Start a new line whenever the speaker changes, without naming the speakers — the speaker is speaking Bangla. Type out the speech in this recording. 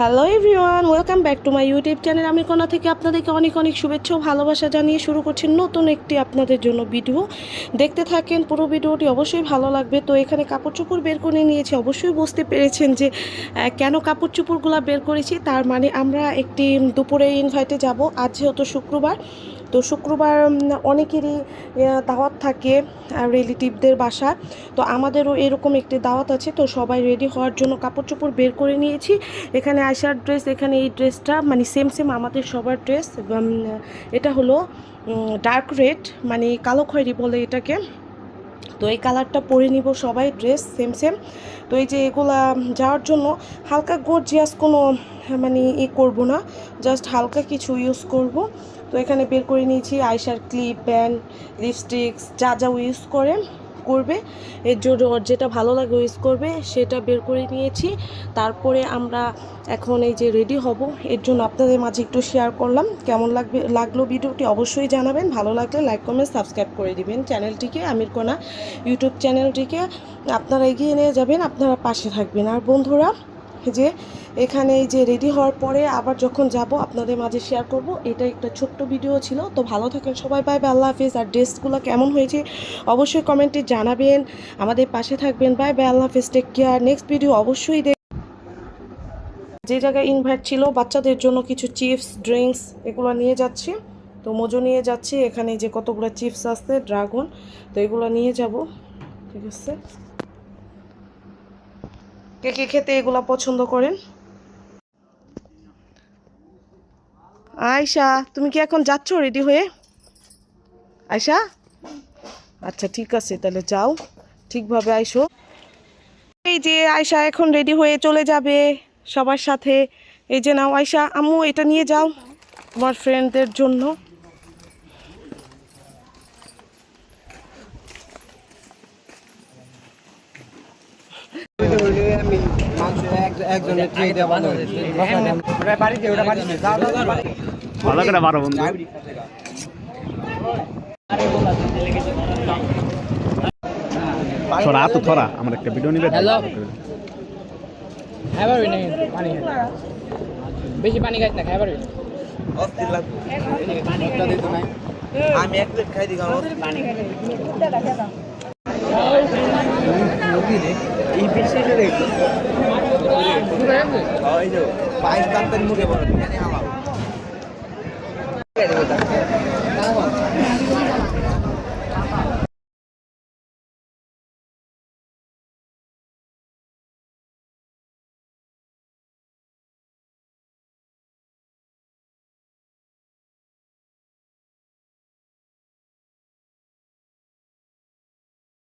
Hello everyone welcome back to my YouTube channel আমি কোনা থেকে আপনাদেরকে অনেক অনেক শুভেচ্ছা ও ভালোবাসা জানিয়ে শুরু করছি নতুন একটি আপনাদের জন্য ভিডিও দেখতে থাকেন, পুরো ভিডিওটি অবশ্যই ভালো লাগবে। তো এখানে কাপড় চোপড় বের করে নিয়েছি। অবশ্যই বুঝতে পেরেছেন যে কেন কাপড় চোপড়গুলো বের করেছি? তার মানে আমরা একটি দুপুরে ইনভাইটে যাব। আজ যেহেতু শুক্রবার তো শুক্রবার অনেকেরই দাওয়াত থাকে রিলেটিভদের বাসা। তো আমাদেরও এরকম একটি দাওয়াত আছে, তো সবাই রেডি হওয়ার জন্য কাপড় চোপড় বের করে নিয়েছি। এখানে আয়সার ড্রেস, এখানে এই ড্রেসটা মানে সেম সেম আমাদের সবার ড্রেস এটা হলো ডার্ক রেড মানে কালো খয়রি বলে এটাকে। তো এই কালারটা পরে নিব সবাই ড্রেস সেম সেম তো এই যে এগুলা যাওয়ার জন্য হালকা গর্জিয়াস কোনো মানে ই করব না। জাস্ট হালকা কিছু ইউজ করব। তো এখানে বের করে নিয়েছি আইসার ক্লিপ ব্যান্ড লিপস্টিক্স যা যা ইউজ করে। করবে। এর জন্য যেটা ভালো লাগে ইউজ করবে, সেটা বের করে নিয়েছি। তারপরে আমরা এখন এই যে রেডি হব, এর জন্য আপনাদের মাঝে একটু শেয়ার করলাম। কেমন লাগবে, লাগল ভিডিওটি অবশ্যই জানাবেন। ভালো লাগলে লাইক কমেন্ট সাবস্ক্রাইব করে দিবেন। চ্যানেলটিকে, আমির কোনা ইউটিউব চ্যানেলটিকে। আপনারা এগিয়ে নিয়ে যাবেন, আপনারা পাশে থাকবেন। আর বন্ধুরা যে এখানে যে রেডি হওয়ার পরে আবার যখন যাব, আপনাদের মাঝে শেয়ার করব। এটা একটা ছোট্ট ভিডিও ছিল। তো ভালো থাকেন সবাই। বাই বাই আল্লাহ হাফিজ। আর ড্রেসগুলো কেমন হয়েছে অবশ্যই কমেন্টে জানাবেন। আমাদের পাশে থাকবেন। বাই বাই আল্লাহ হাফিজ। টেক কেয়ার নেক্সট ভিডিও অবশ্যই দেখ যে জায়গায় ইনভাইট ছিল, বাচ্চাদের জন্য কিছু চিপস ড্রিঙ্কস এগুলো নিয়ে যাচ্ছি। তো মজো নিয়ে যাচ্ছি। এখানে যে কতগুলো চিপস আছে ড্রাগন তো এগুলো নিয়ে যাব। ঠিক আছে? কে কে খেতে এগুলো পছন্দ করেন? আয়শা, তুমি কি এখন যাচ্ছ রেডি হয়ে? আয়শা? আচ্ছা ঠিক আছে, তাহলে যাও। ঠিকভাবে আইসো এই যে আয়শা এখন রেডি হয়ে চলে যাবে সবার সাথে। এই যে নাও আয়শা, আম্মু, এটা নিয়ে যাও তোমার ফ্রেন্ডদের জন্য।
একজনের ট্রে দেওয়া বন্ধ বাড়িতে ওটা বাড়িতে যাও যাও যাও
ভালো করে মারো বন্ধু। থরা তো থরা আমার একটা ভিডিও নিবে?
খাইবার হই পানি বেশি পানি খাইছ না খাইবার হই
অস্থির লাগবে আমি এক প্লেট খাই দিলাম। এই বেশি রে ওই যে পায়েস তাড়াতাড়ি মুখে আমার